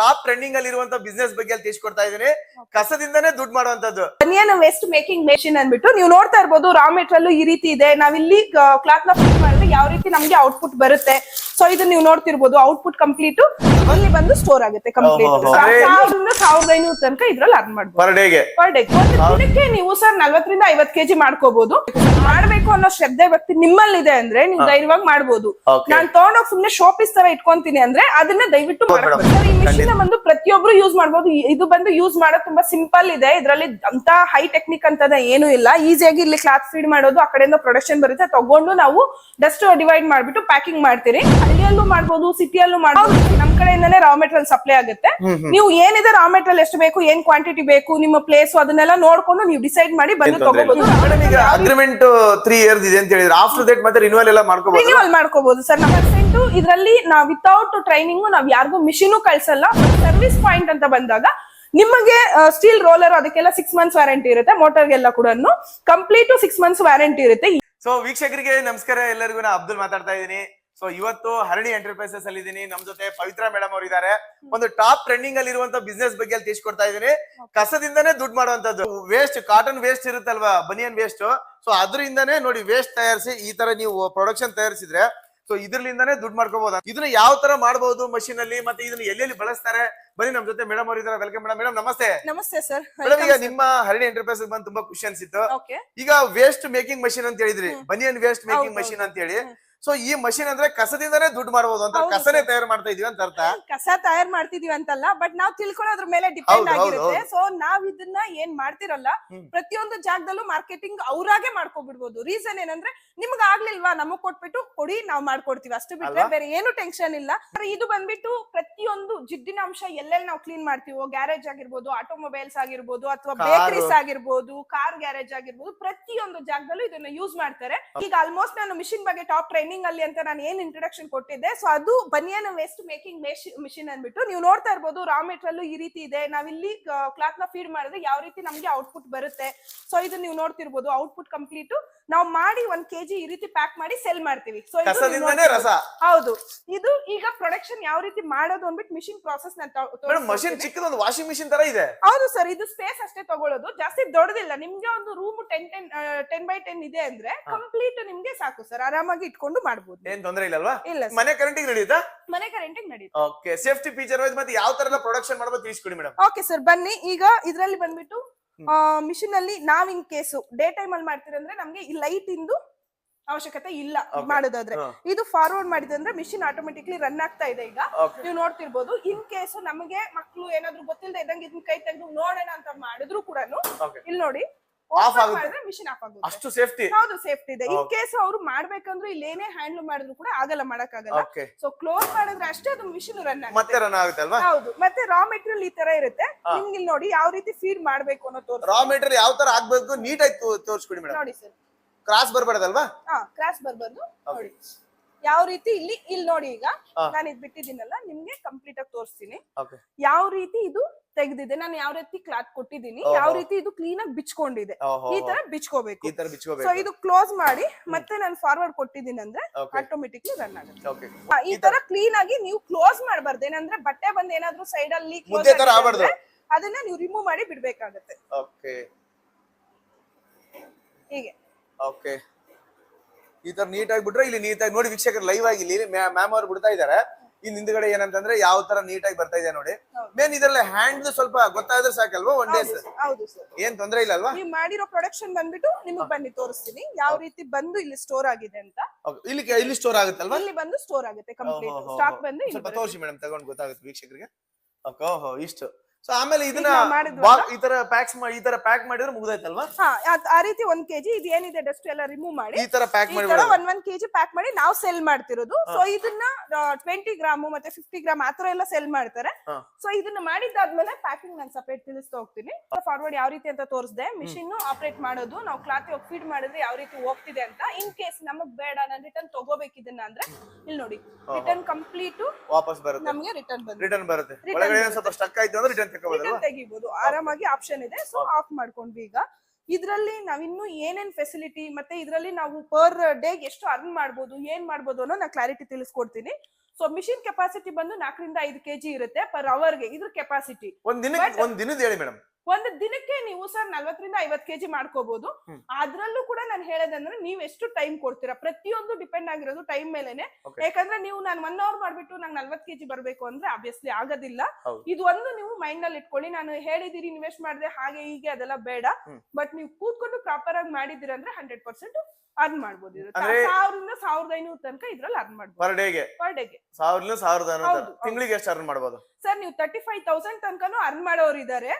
Top trending ಅಲ್ಲಿ ಇರುವಂತ business ಬಗ್ಗೆ ಅಲ್ಲಿ ತಿಳಿಸ್ಕೊಡ್ತಾ ಇದ್ದೀನಿ. ಕಸದಿಂದನೇ ದುಡ್ಡು ಮಾಡುವಂತದ್ದು ಬನಿಯನ್ ವೇಸ್ಟ್ ಮೇಕಿಂಗ್ ಮೆಷಿನ್ ಅನ್ಬಿಟ್ಟು ನೀವು ನೋಡ್ತಾ ಇರ್ಬೋದು ರಾ ಮೆಟೀರಿಯಲ್ ಈ ರೀತಿ ಇದೆ. ನಾವಿಲ್ಲಿ ಕ್ಲಾತ್ನ ಫಿಟ್ ಮಾಡಿದ್ರೆ ಯಾವ ರೀತಿ ನಮ್ಗೆ ಔಟ್ಪುಟ್ ಬರುತ್ತೆ. ಸೊ ಇದು ನೀವು ನೋಡ್ತಿರ್ಬೋದು ಔಟ್ಪುಟ್ ಕಂಪ್ಲೀಟ್ ಅಲ್ಲಿ ಬಂದು ಸ್ಟೋರ್ ಆಗುತ್ತೆ ಕಂಪ್ಲೀಟ್. ಸಾವಿರದಿಂದ ಸಾವಿರದ ಐನೂರು ತನಕ ಇದ್ರಲ್ಲಿ ಅರ್ನ್ ಮಾಡ್ಬೋದು. ಪರ್ ಡೇಗೆ ಪರ್ ಡೇ ದಿನಕ್ಕೆ ನೀವು ಸರ್ ನಲ್ವತ್ತರಿಂದ ಐವತ್ ಕೆಜಿ ಮಾಡ್ಕೋಬಹುದು ಮಾಡ್ಬೇಕು ಅನ್ನೋ ಶ್ರದ್ಧೆ ಭಕ್ತಿ ನಿಮ್ಮಲ್ಲಿದೆ ಅಂದ್ರೆ ನೀವು ಧೈರ್ಯವಾಗಿ ಮಾಡ್ಬೋದು. Okay. ನಾನ್ ತಗೊಂಡೋಗ್ ಸುಮ್ನೆ ಶೋ ಪೀಸ್ ತರ ಇಟ್ಕೊಂತೀನಿ ಅಂದ್ರೆ ಅದನ್ನ ದಯವಿಟ್ಟು madam. Sir, ಈ ಮಿಷಿನ್ ಬಂದು ಪ್ರತಿಯೊಬ್ರು ಯೂಸ್ ಮಾಡಬಹುದು ಇ- ಇದು ಬಂದು ಯೂಸ್ ಮಾಡೋದು ತುಂಬಾ ಸಿಂಪಲ್ ಇದೆ. ಇದ್ರಲ್ಲಿ ಅಂತ ಹೈ ಟೆಕ್ನಿಕ್ ಅಂತದ ಏನು ಇಲ್ಲ. ಈಸಿಯಾಗಿ ಇಲ್ಲಿ ಕ್ಲಾತ್ ಫೀಡ್ ಮಾಡೋದು ಆ ಕಡೆಯಿಂದ ಪ್ರೊಡಕ್ಷನ್ ಬರುತ್ತೆ. ತಗೊಂಡು ನಾವು ಡಸ್ಟ್ ಡಿವೈಡ್ ಮಾಡ್ಬಿಟ್ಟು ಪ್ಯಾಕಿಂಗ್ ಮಾಡ್ತೀರಿ. ಹಳ್ಳಿಯಲ್ಲೂ ಮಾಡ್ಬೋದು ಸಿಟಿಯಲ್ಲೂ ಮಾಡ್ಬೋದು. ನಮ್ ಕಡೆಯಿಂದನೇ ರಾ ಮೆಟೀರಿಯಲ್ ಸಪ್ಲೈ ಆಗುತ್ತೆ. ನೀವು ಏನಿದೆ ರಾ ಮೆಟೀರಿಯಲ್ ಎಷ್ಟು ಬೇಕು ಏನ್ ಕ್ವಾಂಟಿಟಿ ಬೇಕು ನಿಮ್ಮ ಪ್ಲೇಸ್ ಅದನ್ನೆಲ್ಲ ನೋಡ್ಕೊಂಡು ನೀವು ಡಿಸೈಡ್ ಮಾಡಿ ಬಂದು ತಗೋಬಹುದು ಅಗ್ರಿಮೆಂಟ್ ತ್ರೀ ಇಯರ್ಸ್ ಇದೆ ಅಂತ ಹೇಳಿದ್ರೆ ಆಫ್ಟರ್ ದಟ್ ಮತ್ತೆ ರಿನ್ಯೂವಲ್ ಎಲ್ಲ ಮಾಡ್ಕೋಬಹುದು ರಿನ್ಯೂವಲ್ ಮಾಡ್ಕೋಬಹುದು ಸರ್ ನಮ್ಮ ಪರ್ಸೆಂಟ್ ಇದರಲ್ಲಿ ನಾವು ವಿತೌಟ್ ಟ್ರೈನಿಂಗ್ ನಾವ್ ಯಾರಿಗೂ ಮಿಷಿನ್ ಕಳ್ಸಲ್ಲ. ಸರ್ವಿಸ್ ಪಾಯಿಂಟ್ ಅಂತ ಬಂದಾಗ ನಿಮಗೆ ಸ್ಟೀಲ್ ರೋಲರ್ ಅದಕ್ಕೆಲ್ಲ ಸಿಕ್ಸ್ ಮಂತ್ಸ್ ವ್ಯಾರಂಟಿ ಇರುತ್ತೆ ಮೋಟರ್ ಮೋಟರ್ಗೆಲ್ಲ ಕೂಡ ಕಂಪ್ಲೀಟ್ ಸಿಕ್ಸ್ ಮಂತ್ಸ್ ವ್ಯಾರಂಟಿ ಇರುತ್ತೆ. ಸೊ ವೀಕ್ಷಕರಿಗೆ ನಮಸ್ಕಾರ. ಎಲ್ಲರಿಗೂ ನಾ ಅಬ್ದುಲ್ ಮಾತಾಡ್ತಾ ಇದ್ದೀನಿ. ಸೊ ಇವತ್ತು ಹರಣಿ ಎಂಟರ್ಪ್ರೈಸಸ್ ಅಲ್ಲಿ ಇದೀನಿ. ನಮ್ ಜೊತೆ ಪವಿತ್ರ ಮೇಡಮ್ ಅವರು ಇದ್ದಾರೆ ಒಂದು ಟಾಪ್ ಟ್ರೆಂಡಿಂಗ್ ಅಲ್ಲಿ ಇರುವಂತ ಬಿಸ್ನೆಸ್ ಬಗ್ಗೆ ಅಲ್ಲಿ ತಿಳಿಸ್ಕೊಡ್ತಾ ಇದೀನಿ. ಕಸದಿಂದನೇ ದುಡ್ಡು ಮಾಡುವಂತದ್ದು ವೇಸ್ಟ್ ಕಾಟನ್ ವೇಸ್ಟ್ ಇರುತ್ತಲ್ವಾ? ಬನಿಯನ್ ವೇಸ್ಟ್ ಸೊ ಅದರಿಂದನೇ ನೋಡಿ ವೇಸ್ಟ್ ತಯಾರಿಸಿ ಈ ತರ ನೀವು ಪ್ರೊಡಕ್ಷನ್ ತಯಾರಿಸಿದ್ರೆ ಸೊ ಇದ್ರಲಿಂದಾನೇ ದುಡ್ಡು ಮಾಡ್ಕೋಬಹುದು ಇದನ್ನ ಯಾವ ತರ ಮಾಡಬಹುದು ಮಷೀನ್ ಅಲ್ಲಿ ಮತ್ತೆ ಇದನ್ನ ಎಲ್ಲೆಲ್ಲಿ ಬಳಸ್ತಾರೆ? ಬನ್ನಿ ನಮ್ ಜೊತೆ ಮೇಡಮ್ ಅವರು ವೆಲ್ಕಮ್ ಮೇಡಮ್ ಮೇಡಮ್ ನಮಸ್ತೆ. ನಮಸ್ತೆ ಸರ್ ಮೇಡಮ್ ಈಗ ನಿಮ್ಮ ಹರಣಿ ಎಂಟರ್ಪ್ರೈಸ್ ಬಂದು ತುಂಬಾ ಖುಷಿ ಅನ್ಸಿತ್ತು ಈಗ ವೇಸ್ಟ್ ಮೇಕಿಂಗ್ ಮಷೀನ್ ಅಂತ ಹೇಳಿದ್ರಿ. ಬನಿಯನ್ ವೇಸ್ಟ್ ಮೇಕಿಂಗ್ ಮಷೀನ್ ಅಂತ ಹೇಳಿ. ಸೊ ಈ ಮಷಿನ್ ಅಂದ್ರೆ ಕಸದಿಂದನೇ ದುಡ್ಡು ಮಾಡಬಹುದು ಅಂತ ಹೌದು, ಕಸನೇ sir. ತಯಾರು ಮಾಡ್ತಾ ಇದೀವಿ ಅಂತ ಅರ್ಥ ಕಸ ತಯಾರು ಮಾಡ್ತಿದೀವಿ ಅಂತಲ್ಲ ಬಟ್ ನಾವ್ ತಿಳ್ಕೊಳ್ಳೋದ್ರ ಮೇಲೆ ಡಿಪೆಂಡ್ ಹೌದು, ಆಗಿರುತ್ತೆ. ಸೊ ನಾವ್ ಇದನ್ನ ಏನ್ ಮಾಡ್ತಿರಲ್ಲ ಹ್ಮ್. ಪ್ರತಿಯೊಂದು ಜಾಗದಲ್ಲೂ ಮಾರ್ಕೆಟಿಂಗ್ ಅವ್ರಾಗೆ ಮಾಡ್ಕೊಬಿಡ್ಬೋದು ರೀಸನ್ ಏನಂದ್ರೆ ನಿಮ್ಗೆ ಆಗ್ಲಿಲ್ವಾ ನಮಗ್ ಕೊಟ್ಬಿಟ್ಟು ಕೊಡಿ ನಾವ್ ಮಾಡ್ಕೊಡ್ತೀವಿ ಅಷ್ಟು ಬಿಟ್ರೆ ಅಲ್ವಾ? ಬೇರೆ ಏನು ಟೆನ್ಷನ್ ಇಲ್ಲ ಆದ್ರೆ ಇದು ಬಂದ್ಬಿಟ್ಟು ಪ್ರತಿಯೊಂದು ಜಿಡ್ಡಿನ ಅಂಶ ಎಲ್ಲೆಲ್ಲಿ ನಾವು ಕ್ಲೀನ್ ಮಾಡ್ತೀವೋ ಗ್ಯಾರೇಜ್ ಆಗಿರ್ಬೋದು ಆಟೋಮೊಬೈಲ್ಸ್ ಆಗಿರ್ಬೋದು ಅಥವಾ ಬೇಕರಿಸ್ ಬೇಕರೀಸ್ ಆಗಿರ್ಬೋದು ಕಾರ್ ಗ್ಯಾರೇಜ್ ಆಗಿರ್ಬೋದು ಪ್ರತಿಯೊಂದು ಜಾಗದಲ್ಲೂ ಇದನ್ನ ಯೂಸ್ ಮಾಡ್ತಾರೆ ಈಗ ಆಲ್ಮೋಸ್ಟ್ ನಾನು ಮಿಷಿನ್ ಬಗ್ಗೆ ಟಾಪ್ ಟ್ರೈನಿಂಗ್ ಅಲ್ಲಿ ಅಂತ ನಾನು ಏನ್ ಇಂಟ್ರೊಡಕ್ಷನ್ ಕೊಟ್ಟಿದ್ದೆ. ಸೊ ಅದು ಬನಿಯನ್ ವೇಸ್ಟ್ ಮೇಕಿಂಗ್ ಮಿಷಿನ್ ಅಂದ್ಬಿಟ್ಟು ನೀವು ನೋಡ್ತಾ ಇರ್ಬೋದು ರಾ ಮೆಟೀರಿಯಲ್ ಈ ರೀತಿ ಇದೆ. ನಾವಿಲ್ಲಿ ಕ್ಲಾತ್ನ ಫೀಡ್ ಮಾಡಿದ್ರೆ ಯಾವ ರೀತಿ ನಮ್ಗೆ ಔಟ್ಪುಟ್ ಬರುತ್ತೆ. ಸೊ ಇದು ನೀವು ನೋಡ್ತಿರ್ಬೋದು ಔಟ್ಪುಟ್ ಕಂಪ್ಲೀಟ್ ನಾವು ಮಾಡಿ ಒಂದ್ ಕೆಜಿ ಈ ರೀತಿ ಪ್ಯಾಕ್ ಮಾಡಿ ಸೆಲ್ ಮಾಡ್ತೀವಿ. ಸೊ ಕಸದಿಂದನೇ ರಸ. ಹೌದು. ಇದು ಈಗ ಪ್ರೊಡಕ್ಷನ್ ಯಾವ ರೀತಿ ಮಾಡೋದು ಅಂದ್ಬಿಟ್ಟು ಮಿಷಿನ್ ಪ್ರಾಸೆಸ್ ಮೇಡಮ್ ಮಷಿನ್. ಚಿಕ್ಕದೊಂದು ವಾಷಿಂಗ್ ಮಿಷಿನ್ ತರ ಇದೆ. ಹೌದು ಸರ್ ಇದು ಸ್ಪೇಸ್ ಅಷ್ಟೇ ತಗೊಳ್ಳೋದು. ಜಾಸ್ತಿ ದೊಡ್ಡದಿಲ್ಲ. ನಿಮ್ಗೆ ಒಂದು room ten ten ten by ten ಇದೆ ಅಂದ್ರೆ ಕಂಪ್ಲೀಟ್ ನಿಮ್ಗೆ ಸಾಕು ಸರ್ ಆರಾಮಾಗಿ ಇಟ್ಕೊಂಡು ಮಾಡಬಹುದು ಏನ್ ತೊಂದ್ರೆ ಇಲ್ಲಲ್ವಾ ಇಲ್ಲ sir. ಮನೆ ಕರೆಂಟಿಗೆ ನಡೆಯುತ್ತಾ ಮನೆ ಕರೆಂಟಿಗೆ ನಡೆಯುತ್ತೆ ಓಕೆ ಸೇಫ್ಟಿ ಫೀಚರ್ ಮತ್ತೆ ಯಾವ ತರ ಪ್ರೊಡಕ್ಷನ್ ಮಾಡ್ಬೋದು ತಿಳಿಸ್ಕೊಡಿ ಮೇಡಮ್ ಓಕೆ ಸರ್ ಬನ್ನಿ. ಈಗ ಇದ್ರಲ್ಲಿ ಬಂದ್ಬಿಟ್ಟು ಮಿಷಿನ್ ಅಲ್ಲಿ ನಾವ್ ಇನ್ ಕೇಸು ಡೇ ಟೈಮ್ ಅಲ್ಲಿ ಮಾಡ್ತೀರಂದ್ರೆ ನಮ್ಗೆ ಈ ಲೈಟ್ ಇಂದು ಅವಶ್ಯಕತೆ ಇಲ್ಲ ಮಾಡೋದಾದ್ರೆ. ಇದು ಫಾರ್ವರ್ಡ್ ಮಾಡಿದ್ರೆ ಮಿಷಿನ್ ಆಟೋಮೆಟಿಕ್ಲಿ ರನ್ ಆಗ್ತಾ ಇದೆ ಈಗ. ನೀವು ನೋಡ್ತಿರ್ಬೋದು ಇನ್ ಕೇಸ್ ನಮಗೆ ಮಕ್ಕಳು ಏನಾದ್ರು ಗೊತ್ತಿಲ್ಲದೆ ಇದ್ದಂಗೆ ಇದನ್ನ ಕೈ ತೆಗೆದು ನೋಡೋಣ ಅಂತ ಮಾಡಿದ್ರು ಕೂಡ ಇಲ್ಲಿ ನೋಡಿ Open ಆಗುತ್ತೆ. ಮಿಷಿನ್ ಆಫ್ ಆಗುತ್ತೆ. ಅಷ್ಟು ಸೇಫ್ಟಿ ಹೌದು ಸೇಫ್ಟಿ ಇದೆ. ಇನ್ ಕೇಸ್ ಅವ್ರು ಮಾಡ್ಬೇಕಂದ್ರೆ ಇಲ್ಲಿ ಏನೇ ಹ್ಯಾಂಡಲ್ ಮಾಡಿದ್ರು ಕೂಡ ಆಗಲ್ಲ ಮಾಡಕ್ಕಾಗಲ್ಲ. ಸೊ ಕ್ಲೋಸ್ ಮಾಡಿದ್ರೆ ಅಷ್ಟೇ ಅದು ಮಿಷಿನ್ ರನ್ ಮತ್ತೆ ರನ್ ಆಗುತ್ತೆ ಅಲ್ವಾ? ಹೌದು. ಮತ್ತೆ ರಾ ಮೆಟೀರಿಯಲ್ ಈ ತರ ಇರುತ್ತೆ. ನಿಮ್ಗೆ ಇಲ್ಲಿ ನೋಡಿ ಯಾವ ರೀತಿ ಫೀಡ್ ಮಾಡ್ಬೇಕು ಅನ್ನೋ ತೋರಿಸ್ ರಾ ಮೆಟೀರಿಯಲ್ ಯಾವ ತರ ಆಗ್ಬೇಕು ನೀಟಾಗಿ ತೋರಿಸ್ಕೊಡಿ ಮೇಡಮ್ ನೋಡಿ ಸರ್. ಕ್ರಾಸ್ ಬರ್ಬಾರ್ದಲ್ವಾ? ಹಾ ಕ್ರಾಸ್ ಬರ್ಬಾರ್ದು. ನೋಡಿ. ಯಾವ ರೀತಿ ಇಲ್ಲಿ ಇಲ್ಲಿ ನೋಡಿ ಈಗ. ನಾನು ಇದ್ ಬಿಟ್ಟಿದ್ದೀನಲ್ಲ ನಿಮ್ಗೆ ಕಂಪ್ಲೀಟ್ ಆಗಿ ತೋರಿಸ್ತೀನಿ. ಯಾವ ರೀತಿ ಇದು ತೆಗ್ದಿದೆ ನಾನು ಯಾವ ರೀತಿ ಕ್ಲಾತ್ ಕೊಟ್ಟಿದ್ದೀನಿ. ಯಾವ ರೀತಿ ಇದು ಕ್ಲೀನ್ ಆಗಿ ಬಿಚ್ಕೊಂಡಿದೆ ಈ ತರ ಬಿಚ್ಕೋಬೇಕು. ಸೊ ಇದು ಕ್ಲೋಸ್ ಮಾಡಿ ಮತ್ತೆ ನಾನು ಫಾರ್ವರ್ಡ್ ಕೊಟ್ಟಿದ್ದೀನಿ ಅಂದ್ರೆ ಆಟೋಮೆಟಿಕ್ಲಿ ರನ್ ಆಗುತ್ತೆ. ಈ ತರ ಕ್ಲೀನ್ ಆಗಿ ನೀವು ಕ್ಲೋಸ್ ಮಾಡಬಾರ್ದು. ಏನಂದ್ರೆ ಬಟ್ಟೆ ಬಂದ್ ಏನಾದ್ರೂ ಸೈಡ್ ಅಲ್ಲಿ ಅದನ್ನ ನೀವು ರಿಮೂವ್ ಮಾಡಿ ಬಿಡ್ಬೇಕಾಗತ್ತೆ. ಓಕೆ. ಹೀಗೆ. ಓಕೆ. ಈ ತರ ನೀಟಾಗಿ ಬಿಟ್ರೆ ಇಲ್ಲಿ ನೀಟಾಗಿ ನೋಡಿ ವೀಕ್ಷಕರು ಲೈವ್ ಆಗಿ ಇಲ್ಲಿ ಮ್ಯಾಮ್ ಅವ್ರು ಬಿಡ್ತಾ ಇದಾರೆ. ಇಲ್ಲಿ ಹಿಂದ್ಗಡೆ ಏನಂತಂದ್ರೆ ಯಾವ ತರ ನೀಟಾಗಿ ಬರ್ತಾ ಇದೆ ನೋಡಿ. ಮೇನ್ ಇದ್ರಲ್ಲಿ ಹ್ಯಾಂಡ್ ಸ್ವಲ್ಪ ಗೊತ್ತಾದ್ರೆ ಸಾಕಲ್ವಾ ಒನ್ ಡೇಸ್ ಹೌದು ಸರ್ ಏನ್ ತೊಂದ್ರೆ ಇಲ್ಲ ಅಲ್ವಾ? ನೀವು ಮಾಡಿರೋ ಪ್ರೊಡಕ್ಷನ್ ಬಂದ್ಬಿಟ್ಟು ನಿಮಗೆ ಬನ್ನಿ ತೋರಿಸ್ತೀನಿ. ಯಾವ ರೀತಿ ಬಂದು ಇಲ್ಲಿ ಸ್ಟೋರ್ ಆಗಿದೆ ಅಂತ. ಇಲ್ಲಿ ಇಲ್ಲಿ ಸ್ಟೋರ್ ಆಗುತ್ತಲ್ವಾ ಇಲ್ಲಿ ಬಂದು ಸ್ಟೋರ್ ಆಗುತ್ತೆ ಕಂಪ್ಲೀಟ್ ಸ್ಟಾಕ್ ಬಂದು ಇಲ್ಲಿ ಸ್ವಲ್ಪ ತೋರಿಸಿ ಮೇಡಮ್ ತಗೊಂಡು ಗೊತ್ತಾಗುತ್ತೆ ವೀಕ್ಷಕರಿಗೆ. ಓಹೋ ಇಷ್ಟು. ಸೊ ಆಮೇಲೆ ಇದನ್ನ ಮಾಡಿದ್ರು ಬಾ- ಈ ತರ ಪ್ಯಾಕ್ಸ್ ಈ ತರ ಪ್ಯಾಕ್ ಮಾಡಿದ್ರೆ ಮುಗ್ದಾಯ್ತಲ್ವಾ? ಹಾ ಅದ್- ಆ ರೀತಿ ಒಂದ್ ಕೆಜಿ ಇದು ಏನಿದೆ ಡಸ್ಟ್ ಎಲ್ಲ ರಿಮೂವ್ ಮಾಡಿ ಈ ತರ ಪ್ಯಾಕ್ ಈ ಮಾಡಿ ತರ ಒಂದ್ ಒಂದ್ ಕೆಜಿ ಪ್ಯಾಕ್ ಮಾಡಿ ನಾವ್ ಸೆಲ್ ಮಾಡ್ತಿರೋದು. ಸೊ ಇದನ್ನ ಟ್ವೆಂಟಿ ಗ್ರಾಮ್ ಮತ್ತೆ ಫಿಫ್ಟಿ ಗ್ರಾಮ್ ಆತರ ಎಲ್ಲ ಸೆಲ್ ಮಾಡ್ತಾರೆ. ಹಾ. ಸೊ ಇದನ್ನ ಮಾಡಿದ್ದಾದ್ಮೇಲೆ ಪ್ಯಾಕಿಂಗ್ ನಾನು ಸಪರೇಟ್ ತಿಳಿಸ್ತಾ ಹೋಗ್ತೀನಿ. ಫಾರ್ವರ್ಡ್ ಯಾವ ರೀತಿ ಅಂತ ತೋರಿಸ್ದೆ. ಮಿಷಿನ್ ಆಪರೇಟ್ ಮಾಡೋದು. ನಾವು ಕ್ಲಾತ್ ಫೀಡ್ ಮಾಡಿದ್ರೆ ಯಾವ ರೀತಿ ಹೋಗ್ತಿದೆ ಅಂತ. ಇನ್ ಕೇಸ್ ನಮಗ್ ಬೇಡ ನಾನು ರಿಟರ್ನ್ ತಗೋಬೇಕು ಇದನ್ನ ಅಂದ್ರೆ ಇಲ್ಲಿ ನೋಡಿ. ರಿಟರ್ನ್ ಕಂಪ್ಲೀಟ್ ವಾಪಸ್ ಬರುತ್ತೆ. ನಮ್ಗೆ ರಿಟರ್ನ್ ಬಂದು ರಿಟರ್ನ್ ಬರುತ್ತೆ. Return ಒಳಗಡೆ. ಸ್ವಲ್ಪ ಸ್ಟಕ್ ಆಯ್ತು ಅಂದ್ರೆ ರಿಟರ್ನ್ ರಿಟರ್ನ್ ತೆಗಿಬಹುದು ಆರಾಮಾಗಿ ಆಪ್ಷನ್ ಇದೆ. ಸೊ ಆಫ್ ಮಾಡ್ಕೊಂಡ್ವಿ ಈಗ. ಇದರಲ್ಲಿ ನಾವಿನ್ನು ಏನೇನ್ ಫೆಸಿಲಿಟಿ ಮತ್ತೆ ಇದರಲ್ಲಿ ನಾವು ಪರ್ ಡೇ ಎಷ್ಟು ಅರ್ನ್ ಮಾಡ್ಬೋದು ಏನ್ ಮಾಡ್ಬೋದು ಅನ್ನೋ ನಾ ಕ್ಲಾರಿಟಿ ತಿಳಿಸ್ಕೊಡ್ತೀನಿ. ಸೊ ಮಿಷಿನ್ ಕೆಪಾಸಿಟಿ ಬಂದು ನಾಲ್ಕರಿಂದ ಐದು ಕೆಜಿ ಇರುತ್ತೆ ಪರ್ ಅವರ್ಗೆ ಇದ್ರ ಕೆಪಾಸಿಟಿ ಒಂದ್ ದಿನಕ್ಕೆ But- ಒಂದ್ ದಿನದ ಹೇಳಿ ಮೇಡಮ್. ಒಂದು ದಿನಕ್ಕೆ ನೀವು ಸರ್ ನಲ್ವತ್ತರಿಂದ ಐವತ್ ಕೆಜಿ ಮಾಡ್ಕೋಬಹುದು. ಅದ್ರಲ್ಲೂ ಕೂಡ ನಾನು ಹೇಳೋದಂದ್ರೆ ನೀವ್ ಎಷ್ಟು ಟೈಮ್ ಕೊಡ್ತೀರಾ? ಪ್ರತಿಯೊಂದು ಡಿಪೆಂಡ್ ಆಗಿರೋದು ಟೈಮ್ ಮೇಲೆನೆ. ಯಾಕಂದ್ರೆ ನೀವು ನಾನು ಒನ್ ಅವರ್ ಮಾಡ್ಬಿಟ್ಟು ನಂಗೆ ನಲ್ವತ್ ಕೆಜಿ ಬರ್ಬೇಕು ಅಂದ್ರೆ ಆಬ್ವಿಯಸ್ಲಿ ಆಗೋದಿಲ್ಲ. ಇದು ಒಂದು ನೀವು ಮೈಂಡ್ನಲ್ಲಿ ಇಟ್ಕೊಳ್ಳಿ. ನಾನು ಹೇಳಿದಿರಿ ಇನ್ವೆಸ್ಟ್ ಮಾಡಿದೆ ಹಾಗೆ ಹೀಗೆ ಅದೆಲ್ಲ ಬೇಡ. ಬಟ್ ನೀವು ಕೂತ್ಕೊಂಡು ಪ್ರಾಪರ್ ಆಗಿ ಮಾಡಿದಿರ ಅಂದ್ರೆ ಹಂಡ್ರೆಡ್ ಪರ್ಸೆಂಟ್ ಅರ್ನ್ ಮಾಡ್ಬೋದು. ಸಾವಿರದಿಂದ ಸಾವಿರದ ಐನೂರು ತನಕ ಇದ್ರಲ್ಲಿ ಅರ್ನ್ ಮಾಡ್ಬೋದು. ಪರ್ ಡೇಗೆ ಪರ್ ಡೇಗೆ ಸಾವಿರದಿಂದ ಸಾವಿರದ ಹೌದು, ಹೌದು. ತಿಂಗಳಿಗೆ ಎಷ್ಟು ಅರ್ನ್ ಮಾಡ್ಬೋದು? ಸರ್ ನೀವು ತರ್ಟಿ ಫೈವ್ ತೌಸಂಡ್ ತನಕನೂ ಅರ್ನ್ ಮಾಡೋರು ಇದಾರೆ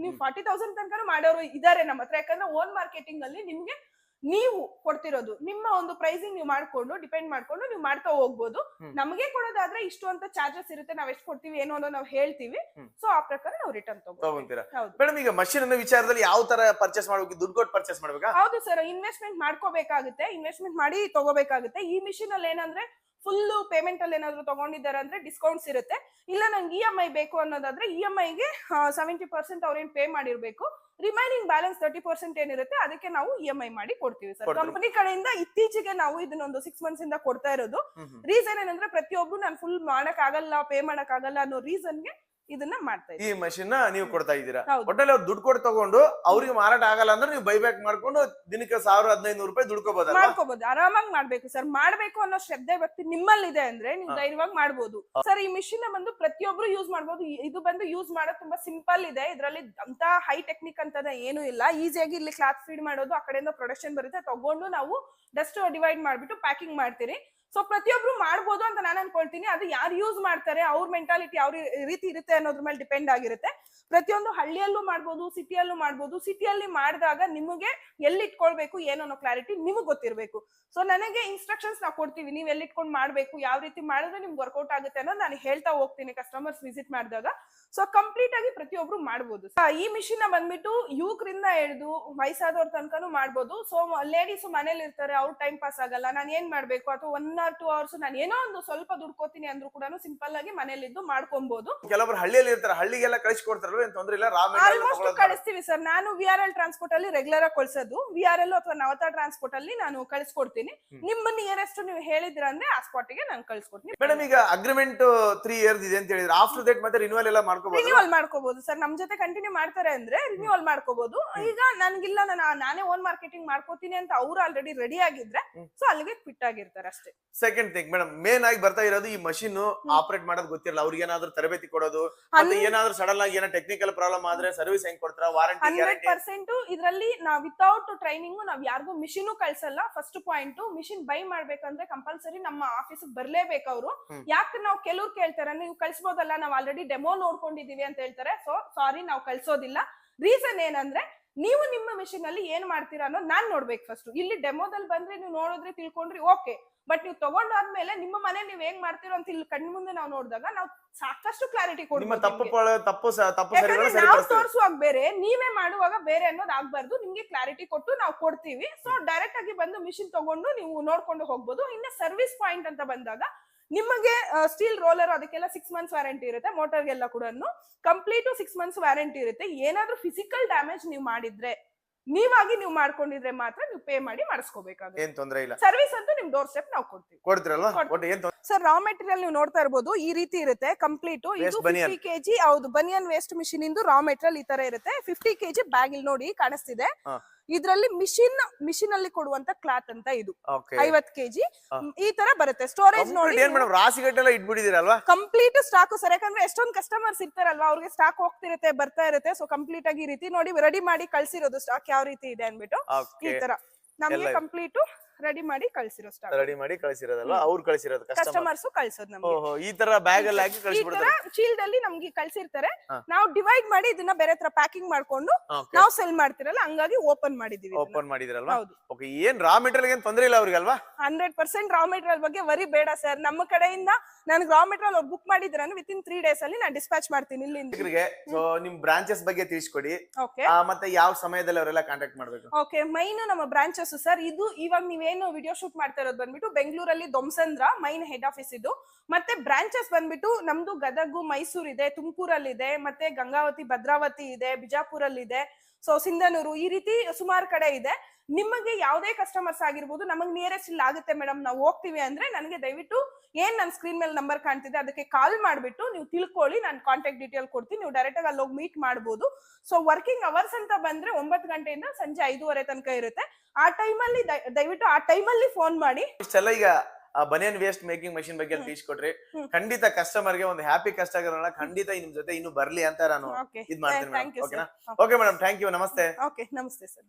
ನೀವು ಫಾರ್ಟಿ ತೌಸಂಡ್ ತನಕ ಮಾಡೋರು ಇದಾರೆ ನಮ್ಮ ಹತ್ರ. ಯಾಕಂದ್ರೆ ಓನ್ ಮಾರ್ಕೆಟಿಂಗ್ ಅಲ್ಲಿ ನಿಮ್ಗೆ ನೀವು ಕೊಡ್ತಿರೋದು ನಿಮ್ಮ ಒಂದು ಪ್ರೈಸಿಂಗ್ ನೀವು ಮಾಡ್ಕೊಂಡು ಡಿಪೆಂಡ್ ಮಾಡ್ಕೊಂಡು ನೀವು ಮಾಡ್ತಾ ಹೋಗ್ಬೋದು. ನಮಗೆ ಕೊಡೋದಾದ್ರೆ ಇಷ್ಟು ಅಂತ ಚಾರ್ಜಸ್ ಇರುತ್ತೆ ನಾವ್ ಎಷ್ಟು ಕೊಡ್ತೀವಿ ಏನು ಅನ್ನೋ ನಾವು ಹೇಳ್ತೀವಿ. ಸೊ ಆ ಪ್ರಕಾರ ನಾವು ರಿಟರ್ನ್ ತಗೋ ತಗೊಂತೀರಾ? ಮೇಡಮ್ ಈಗ ಮಷೀನ್ ಅನ್ನೋ ವಿಚಾರದಲ್ಲಿ ಯಾವ ತರ ಪರ್ಚೇಸ್ ಮಾಡ್ಬೇಕು ದುಡ್ಡು ಕೊಟ್ಟು ಪರ್ಚೇಸ್ ಮಾಡ್ಬೇಕಾ? ಹೌದು ಸರ್ ಇನ್ವೆಸ್ಟ್ಮೆಂಟ್ ಮಾಡ್ಕೋಬೇಕಾಗುತ್ತೆ ಇನ್ವೆಸ್ಟ್ಮೆಂಟ್ ಮಾಡಿ ತಗೋಬೇಕಾಗುತ್ತೆ. ಈ ಮಿಷಿನ್ ಅಲ್ಲಿ ಏನಂದ್ರೆ ಫುಲ್ ಪೇಮೆಂಟ್ ಅಲ್ಲಿ ಏನಾದ್ರು ತಗೊಂಡಿದ್ದಾರೆ ಅಂದ್ರೆ ಡಿಸ್ಕೌಂಟ್ಸ್ ಇರುತ್ತೆ. ಇಲ್ಲ ನಂಗೆ ಇ ಎಂ ಐ ಬೇಕು ಅನ್ನೋದಾದ್ರೆ ಇ ಎಂ ಐಗೆ ಸೆವೆಂಟಿ ಪರ್ಸೆಂಟ್ ಅವ್ರೇನ್ ಪೇ ಮಾಡಿರ್ಬೇಕು. ರಿಮೈನಿಂಗ್ ಬ್ಯಾಲೆನ್ಸ್ ತರ್ಟಿ ಪರ್ಸೆಂಟ್ ಏನಿರುತ್ತೆ ಅದಕ್ಕೆ ನಾವು ಇ ಎಂ ಐ ಮಾಡಿ ಕೊಡ್ತೀವಿ ಸರ್. ಕಂಪನಿ ಕಡೆಯಿಂದ ಇತ್ತೀಚೆಗೆ ನಾವು ಇದನ್ನೊಂದು ಸಿಕ್ಸ್ ಮಂತ್ಸ್ ಇಂದ ಕೊಡ್ತಾ ಇರೋದು. ರೀಸನ್ ಏನಂದ್ರೆ ಪ್ರತಿಯೊಬ್ಬರು ನಾನು ಫುಲ್ ಮಾಡಕ್ ಆಗಲ್ಲ ಪೇ ಮಾಡಕ್ ಆಗಲ್ಲ ಅನ್ನೋ ರೀಸನ್ಗೆ ಇದನ್ನ ಮಾಡ್ತಾ ಈ ಮಷಿನ್ನ ನೀವು ಕೊಡ್ತಾ ಇದ್ದೀರಾ? ಹೌದು. ಒಟ್ಟಲ್ಲಿ ಅವ್ರು ದುಡ್ಡು ಕೊಟ್ಟು ತಗೊಂಡು ಅವ್ರಿಗೆ ಮಾರಾಟ ಆಗಲ್ಲ ಅಂದ್ರೆ ನೀವು ಬೈಬ್ಯಾಕ್ ಮಾಡ್ಕೊಂಡು ದಿನಕ್ಕೆ ಸಾವಿರ ಹದಿನೈದು ನೂರು ರೂಪಾಯಿ ದುಡ್ಕೋಬಹುದು ಮಾಡ್ಕೋಬಹುದು ಆರಾಮಾಗಿ ಮಾಡ್ಬೇಕು ಸರ್. ಮಾಡ್ಬೇಕು ಅನ್ನೋ ಶ್ರದ್ಧೆ ಭಕ್ತಿ ನಿಮ್ಮಲ್ಲಿದೆ ಅಂದ್ರೆ ನೀವು ಧೈರ್ಯವಾಗಿ ಮಾಡ್ಬೋದು. ಸರ್ ಈ ಮಿಷಿನ್ ಬಂದು ಪ್ರತಿಯೊಬ್ರು ಯೂಸ್ ಮಾಡ್ಬೋದು. ಇ- ಇದು ಬಂದು ಯೂಸ್ ಮಾಡೋದು ತುಂಬಾ ಸಿಂಪಲ್ ಇದೆ. ಇದರಲ್ಲಿ ಅಂತ ಹೈ ಟೆಕ್ನಿಕ್ ಅಂತದ ಏನು ಇಲ್ಲ. ಈಸಿಯಾಗಿ ಇಲ್ಲಿ ಕ್ಲಾತ್ ಫೀಡ್ ಮಾಡೋದು ಆ ಕಡೆಯಿಂದ ಪ್ರೊಡಕ್ಷನ್ ಬರುತ್ತೆ. ತಗೊಂಡು ನಾವು ಡಸ್ಟ್ ಡಿವೈಡ್ ಮಾಡ್ಬಿಟ್ಟು ಪ್ಯಾಕಿಂಗ್ ಮಾಡ್ತೀರಿ. ಸೊ ಪ್ರತಿಯೊಬ್ರು ಮಾಡ್ಬೋದು ಅಂತ ನಾನು ಅನ್ಕೊಳ್ತೀನಿ. ಅದು ಯಾರು ಯೂಸ್ ಮಾಡ್ತಾರೆ, ಅವ್ರ ಮೆಂಟಾಲಿಟಿ ಯಾವ ರೀತಿ ಇರುತ್ತೆ ಅನ್ನೋದ್ರ ಮೇಲೆ ಡಿಪೆಂಡ್ ಆಗಿರುತ್ತೆ. ಪ್ರತಿಯೊಂದು ಹಳ್ಳಿಯಲ್ಲೂ ಮಾಡ್ಬೋದು, ಸಿಟಿಯಲ್ಲೂ ಮಾಡ್ಬೋದು, ಸಿಟಿಯಲ್ಲಿ ಮಾಡಿದಾಗ ನಿಮಗೆ ಎಲ್ಲಿ ಇಟ್ಕೊಳ್ಬೇಕು ಏನು ಅನ್ನೋ ಕ್ಲಾರಿಟಿ ನಿಮಗೆ ಗೊತ್ತಿರಬೇಕು. ಸೊ ನನಗೆ ಇನ್ಸ್ಟ್ರಕ್ಷನ್ಸ್ ನಾವು ಕೊಡ್ತೀವಿ. ನೀವು ಎಲ್ಲಿ ಇಟ್ಕೊಂಡು ಮಾಡಬೇಕು, ಯಾವ ರೀತಿ ಮಾಡಿದ್ರೆ ನಿಮ್ಗೆ ವರ್ಕೌಟ್ ಆಗುತ್ತೆ ಅನ್ನೋದು ನಾನು ಹೇಳ್ತಾ ಹೋಗ್ತೀನಿ ಕಸ್ಟಮರ್ಸ್ ವಿಸಿಟ್ ಮಾಡಿದಾಗ. ಸೊ ಕಂಪ್ಲೀಟ್ ಆಗಿ ಪ್ರತಿಯೊಬ್ರು ಮಾಡ್ಬೋದು. ಈ ಮಿಷಿನ್ ಬಂದ್ಬಿಟ್ಟು ಯುವಕರಿಂದ ಹಿಡಿದು ವಯಸ್ಸಾದವ್ರ ತನಕನೂ ಮಾಡ್ಬೋದು. ಸೊ ಲೇಡೀಸ್ ಮನೇಲಿ ಇರ್ತಾರೆ, ಅವ್ರ ಟೈಮ್ ಪಾಸ್ ಆಗಲ್ಲ, ನಾನು ಏನ್ ಮಾಡ್ಬೇಕು? ಅಥವಾ ಒನ್ ಆರ್ ಟೂ ಅವರ್ಸ್ ನಾನು ಏನೋ ಒಂದು ಸ್ವಲ್ಪ ದುಡ್ಕೋತೀನಿ ಅಂದ್ರೂ ಕೂಡ ಸಿಂಪಲ್ ಆಗಿ ಮನೇಲಿದ್ದು ಮಾಡ್ಕೊಬಹುದು ಕೆಲವರು ಹಳ್ಳಿಯಲ್ಲಿ ಇರ್ತಾರೆ ಹಳ್ಳಿಗೆಲ್ಲ ಕಳಿಸಿ ಕೊಡ್ತಾರಲ್ವ ಏನ್ ತೊಂದ್ರೆ ಇಲ್ಲ. ರಾ ಆಲ್ಮೋಸ್ಟ್ ಕಳಿಸ್ತೀವಿ ಸರ್. ನಾನು ವಿ ಆರ್ ಎಲ್ ಟ್ರಾನ್ಸ್ಪೋರ್ಟ್ ಅಲ್ಲಿ ರೆಗ್ಯುಲರ್ ಆಗಿ ಕಳ್ಸೋದು. ವಿ ಆರ್ ಎಲ್ ಅಥವಾ ನವತಾ ಟ್ರಾನ್ಸ್ಪೋರ್ಟ್ ಅಲ್ಲಿ ನಾನು ಕಳ್ಸ್ಕೊಡ್ತೀನಿ. ನಿಮ್ಮ ನಿಯರೆಸ್ಟ್ ನೀವು ಹೇಳಿದ್ರ ಅಂದ್ರೆ ಆ ಸ್ಪಾಟ್ಗೆ ನಾನು ಕಳಿಸ್ಕೊಡ್ತೀನಿ. ಮೇಡಮ್ ಈಗ ಅಗ್ರಿಮೆಂಟ್ ತ್ರೀ ಇಯರ್ಸ್ ಇದೆ ಅಂತ ಹೇಳಿದ್ರೆ ಆಫ್ಟರ್ ದಟ್ ಮತ್ತೆ ರಿನ್ಯೂವಲ್ ಎಲ್ಲ ಮಾಡ್ಕೋಬಹುದು ರಿನ್ಯೂವಲ್ ಮಾಡ್ಕೋಬಹುದು ಸರ್. ನಮ್ ಜೊತೆ ಕಂಟಿನ್ಯೂ ಮಾಡ್ತಾರೆ ಅಂದ್ರೆ ರಿನ್ಯೂವಲ್ ಮಾಡ್ಕೋಬಹುದು ಈಗ ನನ್ಗಿಲ್ಲ ನಾನು ನಾನೇ ಓನ್ ಮಾರ್ಕೆಟಿಂಗ್ ಮಾಡ್ಕೋತೀನಿ ಅಂತ ಅವ್ರು ಆಲ್ರೆಡಿ ರೆಡಿ ಆಗಿದ್ರೆ. ಸೊ ಅಲ್ಲಿಗೆ ಫಿಟ್ ಆಗಿರ್ತಾರೆ ಅಷ್ಟೇ. ಸೆಕೆಂಡ್ ಥಿಂಗ್ ಮೇಡಮ್ ಮೇನ್ ಆಗಿ ಬರ್ತಾ ಇರೋದು ಈ ಮಷಿನ್ ಆಪರೇಟ್ ಮಾಡೋದು ಗೊತ್ತಿರಲ್ಲ. ಅವ್ರಿಗೆ ಏನಾದ್ರು ತರಬೇತಿ ಕೊಡೋದು ಮತ್ತೆ ಏನಾದ್ರು ಸಡನ್ ಆಗಿ ಏನೋ ಟೆಕ್ನಿಕಲ್ ಪ್ರಾಬ್ಲಮ್ ಆದ್ರೆ ಸರ್ವಿಸ್ ಹೆಂಗ್ ಕೊಡ್ತಾರ ವಾರಂಟಿ ಹಂಡ್ರೆಡ್ ಗ್ಯಾರಂಟಿ ಪರ್ಸೆಂಟ್ ಇದರಲ್ಲಿ ನಾವ್ ವಿತೌಟ್ ಟ್ರೈನಿಂಗ್ ನಾವ್ ಯಾರಿಗೂ ಮಿಷಿನ್ ಕಳ್ಸಲ್ಲ. ಫಸ್ಟ್ ಪಾಯಿಂಟ್ ಮಿಷಿನ್ ಬೈ ಮಾಡ್ಬೇಕಂದ್ರೆ ಕಂಪಲ್ಸರಿ ನಮ್ಮ ಆಫೀಸ್ ಬರ್ಲೇಬೇಕು ಅವರು. ಹ್ಮ್. ಯಾಕೆ ನಾವು ಕೆಲವ್ರು ಕೇಳ್ತಾರೆ ನೀವು ಕಳ್ಸ್ಬೋದಲ್ಲ ನಾವ್ ಆಲ್ರೆಡಿ ಡೆಮೋ ನೋಡ್ಕೊಂಡಿದೀವಿ ಅಂತ ಹೇಳ್ತಾರೆ. ಸೊ ಸಾರಿ ನಾವು ಕಳ್ಸೋದಿಲ್ಲ. ರೀಸನ್ ಏನಂದ್ರೆ ನೀವು ನಿಮ್ಮ ಮಿಷಿನ್ ಅಲ್ಲಿ ಏನ್ ಮಾಡ್ತೀರಾ ಅನ್ನೋದು ನಾನ್ ನೋಡ್ಬೇಕು ಫಸ್ಟ್ ಇಲ್ಲಿ ಡೆಮೋದಲ್ಲಿ ಬಂದ್ರೆ ನೀವು ನೋಡಿದ್ರೆ ತಿಳ್ಕೊಂಡ್ರಿ ಓಕೆ ಬಟ್ ನೀವು ತಗೊಂಡಾದ್ಮೇಲೆ ನಿಮ್ಮ ಮನೆ ನೀವ್ ಹೆಂಗ್ ಮಾಡ್ತೀರೋ ಅಂತ ಇಲ್ಲಿ ಕಣ್ ಮುಂದೆ ನಾವು ನೋಡಿದಾಗ ನಾವು ಸಾಕಷ್ಟು ಕ್ಲಾರಿಟಿ ಕೊಡ್ತೀವಿ ತಪ್ಪು ತಪ್ಪು ತಪ್ಪು ಸರಿಗಳು ಯಾಕಂದ್ರೆ ನಾವು ತೋರಿಸುವಾಗ ಬೇರೆ ನೀವೇ ಮಾಡುವಾಗ ಬೇರೆ ಅನ್ನೋದು ಆಗ್ಬಾರ್ದು ನಿಮ್ಗೆ ಕ್ಲಾರಿಟಿ ಕೊಟ್ಟು ನಾವು ಕೊಡ್ತೀವಿ. ಸೊ ಡೈರೆಕ್ಟ್ ಆಗಿ ಬಂದು ಮಿಷಿನ್ ತಗೊಂಡು ನೀವು ನೋಡ್ಕೊಂಡು ಹೋಗ್ಬೋದು. ಇನ್ನ ಸರ್ವಿಸ್ ಪಾಯಿಂಟ್ ಅಂತ ಬಂದಾಗ ನಿಮಗೆ ಸ್ಟೀಲ್ ರೋಲರ್ ಅದಕ್ಕೆಲ್ಲ ಸಿಕ್ಸ್ ಮಂತ್ಸ್ ವ್ಯಾರಂಟಿ ಇರುತ್ತೆ ಮೋಟರ್ಗೆಲ್ಲ ಕೂಡ ಕಂಪ್ಲೀಟ್ ಸಿಕ್ಸ್ ಮಂತ್ಸ್ ವ್ಯಾರಂಟಿ ಇರುತ್ತೆ. ಏನಾದ್ರೂ ಫಿಸಿಕಲ್ ಡ್ಯಾಮೇಜ್ ನೀವು ಮಾಡಿದ್ರೆ ನೀವಾಗಿ ನೀವು ಮಾಡ್ಕೊಂಡಿದ್ರೆ ಮಾತ್ರ ನೀವು ಪೇ ಮಾಡಿ ಮಾಡಿಸ್ಕೋಬೇಕಾಗುತ್ತೆ. ಏನ್ ತೊಂದ್ರೆ ಇಲ್ಲ. ಸರ್ವಿಸ್ ಅಂತೂ ನಿಮ್ ಡೋರ್ ಸ್ಟೆಪ್ ನಾವು ಕೊಡ್ತೀವಿ. ಕೊಡ್ತೀರಲ್ವಾ? ಕೊಡ್ತೀವಿ. ಒಟ್ಟು ಏನ್ ತೊಂದ್ರೆ? ಸರ್ ರಾ ಮೆಟೀರಿಯಲ್ ನೀವು ನೋಡ್ತಾ ಇರಬಹುದು ಈ ರೀತಿ ಇರುತ್ತೆ ಕಂಪ್ಲೀಟ್ ಇದು. ಫಿಫ್ಟಿ ಕೆಜಿ ಹೌದು ಬನಿಯನ್ ವೇಸ್ಟ್ ಮಿಷಿನ್ ಇಂದು ರಾ ಮೆಟೀರಿಯಲ್ ಈ ತರ ಇರುತ್ತೆ. ಫಿಫ್ಟಿ ಕೆಜಿ ಬ್ಯಾಗ್ ಇಲ್ಲಿ ನೋಡಿ ಕಾಣಿಸ್ತಿದೆ. ಇದ್ರಲ್ಲಿ ಮಿಷಿನ್ ಮಿಷಿನ್ ಅಲ್ಲಿ ಕೊಡುವಂತ ಕ್ಲಾತ್ ಅಂತ ಇದು. ಐವತ್ ಕೆಜಿ. ಈ ತರ ಬರುತ್ತೆ. ಸ್ಟೋರೇಜ್ ನೋಡಿ ಏನ್ ಮೇಡಮ್ ರಾಸಿಗಟ್ಟೆಲ್ಲ ಕಂಪ್ಲೀಟ್ ಸ್ಟಾಕ್ ಸರ್. ಯಾಕಂದ್ರೆ ಎಷ್ಟೊಂದು ಕಸ್ಟಮರ್ಸ್ ಇರ್ತಾರಲ್ವಾ ಅವ್ರಿಗೆ ಸ್ಟಾಕ್ ಹೋಗ್ತಿರುತ್ತೆ ಬರ್ತಾ ಇರುತ್ತೆ. ಸೊ ಕಂಪ್ಲೀಟ್ ಆಗಿ ಈ ರೀತಿ ನೋಡಿ ರೆಡಿ ಮಾಡಿ ಕಳ್ಸಿರೋದು ಸ್ಟಾಕ್ ಯಾವ ರೀತಿ ಇದೆ ಅನ್ಬಿಟ್ಟು ಈ ತರ. ನಮ್ಗೆ ಕಂಪ್ಲೀಟ್ ರೆಡಿ ಮಾಡಿ ಕಳ್ಸಿರೋ ಸ್ಟಾಕ್ ರೆಡಿ ಮಾಡಿ ಕಳ್ಸಿರೋದಲ್ವಾ? ಅವ್ರು ಕಳಿಸಿರೋದು ಕಸ್ಟಮರ್ ಕಸ್ಟಮರ್ಸ್ ಕಳ್ಸೋದು ನಮ್ಗೆ. ಓಹೋ ಈ ತರ ಬ್ಯಾಗ್ ಅಲ್ಲಿ ಹಾಕಿ ಈ ತರ ಕಳಿಸ್ಬಿಡ್ತಾರೆ ಚೀಲ್ಡ್ ಅಲ್ಲಿ ನಮ್ಗೆ ಕಳ್ಸಿರ್ತಾರೆ. ಹಾ. ನಾವು ಡಿವೈಡ್ ಮಾಡಿ ಇದನ್ನ ಬೇರೆ ತರ ಪ್ಯಾಕಿಂಗ್ ಮಾಡ್ಕೊಂಡು ನಾವು ಸೆಲ್ ಮಾಡ್ತಿರಲ್ಲ ಹಂಗಾಗಿ ಓಪನ್ ಮಾಡಿದೀವಿ ಇದನ್ನ. ಓಪನ್ ಮಾಡಿದಿರಲ್ವಾ? ಹೌದು. ಓಕೆ ಏನ್ ರಾ ಮೆಟೀರಿಯಲ್ ಏನ್ ತೊಂದ್ರೆ ಇಲ್ಲ ಅವ್ರಿಗೆ ಅಲ್ವಾ ಹಂಡ್ರೆಡ್ ಪರ್ಸೆಂಟ್ ರಾ ಮೆಟೀರಿಯಲ್ ಬಗ್ಗೆ ವರಿ ಬೇಡ ಸರ್ ನಮ್ಮ ಕಡೆಯಿಂದ ನಾನು ರಾ ಮೆಟೀರಿಯಲ್ ಅವ್ರು ಬುಕ್ ಮಾಡಿದ್ರೆ ವಿತ್ ಇನ್ ತ್ರೀ ಡೇಸ್ ಅಲ್ಲಿ ನಾನು ಡಿಸ್ಪ್ಯಾಚ್ ಮಾಡ್ತೀನಿ ಇಲ್ಲಿಂದ. ಸೊ ನಿಮ್ ಬ್ರಾಂಚಸ್ ಬಗ್ಗೆ ತಿಳಿಸ್ಕೊಡಿ. ಓಕೆ ಆ, ಮತ್ತೆ ಯಾವ ಸಮಯದಲ್ಲಿ ಅವರೆಲ್ಲ ಕಾಂಟ್ಯಾಕ್ಟ್ ಮಾಡ್ಬೇಕು? ಓಕೆ ಮೈನ್ ನಮ್ಮ ಬ್ರಾಂಚಸ್ ಸರ್ ಇದು ಇವಾಗ ನೀವೇನು ವಿಡಿಯೋ ಶೂಟ್ ಮಾಡ್ತಾ ಇರೋದು ಬಂದ್ಬಿಟ್ಟು ಬೆಂಗಳೂರಲ್ಲಿ ದೊಮ್ಸಂದ್ರ ಮೈನ್ ಹೆಡ್ ಆಫೀಸ್ ಇದು. ಮತ್ತೆ ಬ್ರಾಂಚಸ್ ಬಂದ್ಬಿಟ್ಟು ನಮ್ದು ಗದಗು ಮೈಸೂರು ಇದೆ ತುಮಕೂರಲ್ಲಿ ಇದೆ ಮತ್ತೆ ಗಂಗಾವತಿ ಭದ್ರಾವತಿ ಇದೆ ಬಿಜಾಪುರಲ್ಲಿ ಇದೆ. ಸೊ ಸಿಂಧನೂರು ಈ ರೀತಿ ಸುಮಾರು ಕಡೆ ಇದೆ. ನಿಮಗೆ ಯಾವುದೇ ಕಸ್ಟಮರ್ಸ್ ಆಗಿರ್ಬೋದು ನಮಗೆ ನಿಯರೆಸ್ಟ್ ಇಲ್ಲಿ ಆಗುತ್ತೆ ಮೇಡಮ್ ನಾವು ಹೋಗ್ತೀವಿ ಅಂದ್ರೆ ನನಗೆ ದಯವಿಟ್ಟು ಏನ್ ನನ್ನ ಸ್ಕ್ರೀನ್ ಮೇಲೆ ನಂಬರ್ ಕಾಣ್ತಿದೆ ಅದಕ್ಕೆ ಕಾಲ್ ಮಾಡಿಬಿಟ್ಟು ನೀವು ತಿಳ್ಕೊಳ್ಳಿ ನಾನು ಕಾಂಟ್ಯಾಕ್ಟ್ ಡೀಟೇಲ್ ಕೊಡ್ತೀನಿ. ನೀವು ಡೈರೆಕ್ಟ್ ಆಗಿ ಅಲ್ಲಿ ಹೋಗಿ ಮೀಟ್ ಮಾಡ್ಬೋದು. ಸೊ ವರ್ಕಿಂಗ್ ಅವರ್ಸ್ ಅಂತ ಬಂದ್ರೆ ಒಂಬತ್ತು ಗಂಟೆಯಿಂದ ಸಂಜೆ ಐದೂವರೆ ತನಕ ಇರುತ್ತೆ. ಆ ಟೈಮಲ್ಲಿ ದಯವಿಟ್ಟು ಆ ಟೈಮಲ್ಲಿ ಫೋನ್ ಮಾಡಿ. ಇಷ್ಟೆಲ್ಲ ಈಗ ಬನಿಯನ್ ವೇಸ್ಟ್ ಮೇಕಿಂಗ್ ಮಷಿನ್ ಬಗ್ಗೆ ತಿಳಿಸ್ಕೊಟ್ರಿ. ಖಂಡಿತ ಕಸ್ಟಮರ್ಗೆ ಒಂದು ಹ್ಯಾಪಿ ಕಸ್ಟಮರ್ ಖಂಡಿತ ನಿಮ್ ಜೊತೆ ಇನ್ನು ಬರ್ಲಿ ಅಂತ ನಾನು ಇದ್ ಮಾಡ್ತೀನಿ ಓಕೆ ಮೇಡಮ್ ಥ್ಯಾಂಕ್ ಯು ನಮಸ್ತೆ. ಓಕೆ ನಮಸ್ತೆ ಸರ್